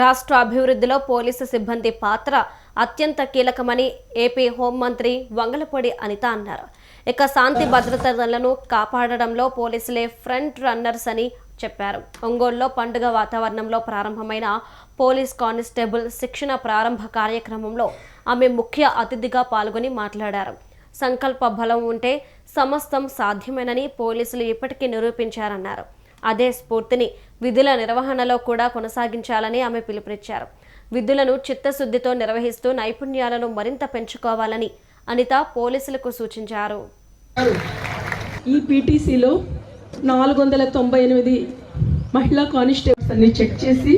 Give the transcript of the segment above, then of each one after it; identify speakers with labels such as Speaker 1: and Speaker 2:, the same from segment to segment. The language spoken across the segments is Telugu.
Speaker 1: రాష్ట్ర అభివృద్ధిలో పోలీసు సిబ్బంది పాత్ర అత్యంత కీలకమని ఏపీ హోంమంత్రి వంగలపూడి అనిత అన్నారు. ఇక శాంతి భద్రతలను కాపాడడంలో పోలీసులే ఫ్రంట్ రన్నర్స్ అని చెప్పారు. ఒంగోలులో పండుగ వాతావరణంలో ప్రారంభమైన పోలీస్ కానిస్టేబుల్ శిక్షణ ప్రారంభ కార్యక్రమంలో ఆమె ముఖ్య అతిథిగా పాల్గొని మాట్లాడారు. సంకల్ప బలం ఉంటే సమస్తం సాధ్యమేనని పోలీసులు ఇప్పటికీ నిరూపించారన్నారు. అదే స్ఫూర్తిని విధుల నిర్వహణలో కూడా కొనసాగించాలని ఆమె పిలుపునిచ్చారు. విధులను చిత్తశుద్ధితో నిర్వహిస్తూ నైపుణ్యాలను మరింత పెంచుకోవాలని అనిత పోలీసులకు సూచించారు.
Speaker 2: ఈ పీటీసీలో నాలుగు వందల తొంభై ఎనిమిది మహిళా కానిస్టేబుల్స్ అన్ని చెక్ చేసి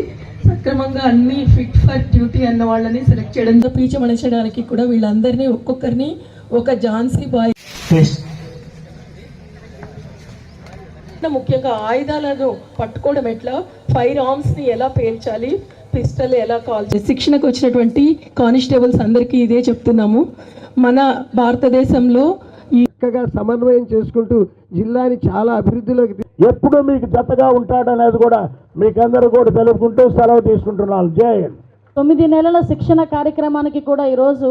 Speaker 2: సక్రమంగా అన్ని ఫిట్ ఫర్ డ్యూటీ అన్న వాళ్ళని సెలెక్ట్ చేయడం పీచమణించడానికి కూడా వీళ్ళందరినీ ఒక్కొక్కరిని ఒక ఝాన్సీ బాయ్ ముఖ్యంగా ఆయుధాలను పట్టుకోవడం ఎట్లా? ఫైర్ ఆర్మ్స్ని ఎలా పేల్చాలి? పిస్టల్ ఎలా కాల్ చేయాలి శిక్షణకు వచ్చినటువంటి కానిస్టేబుల్స్ అందరికీ ఇదే చెప్తున్నాము. మన భారతదేశంలో ఈ
Speaker 3: చక్కగా సమన్వయం చేసుకుంటూ జిల్లాని చాలా అభివృద్ధిలోకి ఎప్పుడు మీకు జతగా ఉంటాడనేది కూడా మీకందరూ కూడా తెలుపుకుంటూ సెలవు తీసుకుంటున్నాను. జై హింద్.
Speaker 4: తొమ్మిది నెలల శిక్షణ కార్యక్రమానికి కూడా ఈరోజు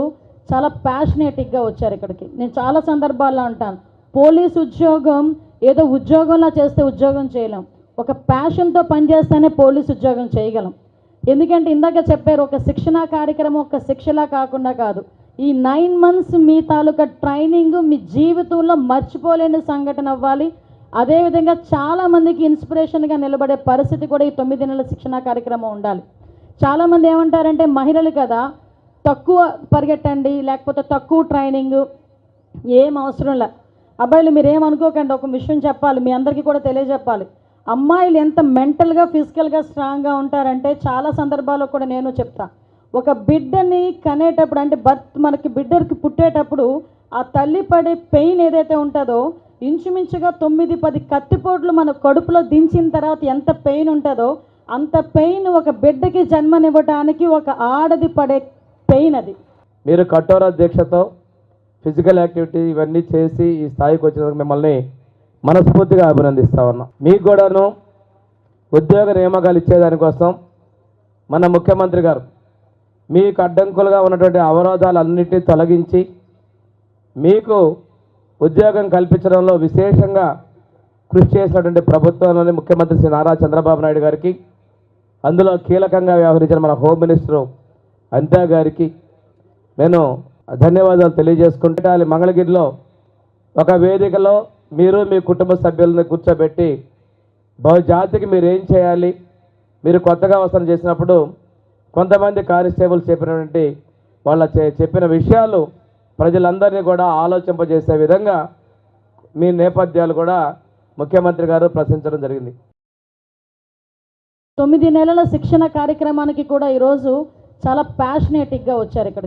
Speaker 4: చాలా ప్యాషనేటిక్గా వచ్చారు ఇక్కడికి. నేను చాలా సందర్భాల్లో అంటాను. పోలీస్ ఉద్యోగం ఏదో ఉద్యోగంలా చేస్తే ఉద్యోగం చేయలేం. ఒక ప్యాషన్తో పనిచేస్తేనే పోలీస్ ఉద్యోగం చేయగలం. ఎందుకంటే ఇందాక చెప్పారు ఒక శిక్షణ కార్యక్రమం ఒక శిక్షలా కాకుండా కాదు. ఈ నైన్ మంత్స్ మీ తాలూకా ట్రైనింగ్ మీ జీవితంలో మర్చిపోలేని సంఘటన అవ్వాలి. అదేవిధంగా చాలామందికి ఇన్స్పిరేషన్గా నిలబడే పరిస్థితి కూడా ఈ తొమ్మిది నెలల శిక్షణ కార్యక్రమం ఉండాలి. చాలామంది ఏమంటారంటే మహిళలు కదా తక్కువ పరిగెట్టండి లేకపోతే తక్కువ ట్రైనింగ్ ఏం అవసరం లే. అబ్బాయిలు మీరు ఏమనుకోకండి ఒక విషయం చెప్పాలి మీ అందరికీ కూడా తెలియజెప్పాలి. అమ్మాయిలు ఎంత మెంటల్గా ఫిజికల్గా స్ట్రాంగ్గా ఉంటారంటే చాలా సందర్భాల్లో కూడా నేను చెప్తా. ఒక బిడ్డని కనేటప్పుడు అంటే బర్త్ మనకి బిడ్డకి పుట్టేటప్పుడు ఆ తల్లి పడే పెయిన్ ఏదైతే ఉంటుందో ఇంచుమించుగా తొమ్మిది పది కత్తిపోట్లు మన కడుపులో దించిన తర్వాత ఎంత పెయిన్ ఉంటుందో అంత పెయిన్ ఒక బిడ్డకి జన్మనివ్వటానికి ఒక ఆడది పడే పెయిన్ అది.
Speaker 5: మీరు కఠోర దీక్షతో ఫిజికల్ యాక్టివిటీ ఇవన్నీ చేసి ఈ స్థాయికి వచ్చినందుకు మిమ్మల్ని మనస్ఫూర్తిగా అభినందిస్తా ఉన్నాం. మీకు కూడాను ఉద్యోగ నియామకాలు ఇచ్చేదానికోసం మన ముఖ్యమంత్రి గారు మీకు అడ్డంకులుగా ఉన్నటువంటి అవరోధాలన్నింటినీ తొలగించి మీకు ఉద్యోగం కల్పించడంలో విశేషంగా కృషి చేసినటువంటి ప్రభుత్వంలోని ముఖ్యమంత్రి శ్రీ నారా చంద్రబాబు నాయుడు గారికి అందులో కీలకంగా వ్యవహరించిన మన హోమ్ మినిస్టరు అనితా గారికి నేను ధన్యవాదాలు తెలియజేసుకుంటే మంగళగిరిలో ఒక వేదికలో మీరు మీ కుటుంబ సభ్యులను కూర్చోబెట్టి బహుజాతికి మీరు ఏం చేయాలి? మీరు కొత్తగా అవసరం చేసినప్పుడు కొంతమంది కానిస్టేబుల్స్ చెప్పినటువంటి వాళ్ళ చెప్పిన విషయాలు ప్రజలందరినీ కూడా ఆలోచింపజేసే విధంగా మీ నేపథ్యాలు కూడా ముఖ్యమంత్రి గారు ప్రశ్నించడం జరిగింది.
Speaker 4: తొమ్మిది నెలల శిక్షణ కార్యక్రమానికి కూడా ఈరోజు చాలా ప్యాషనేటిక్గా వచ్చారు ఇక్కడికి.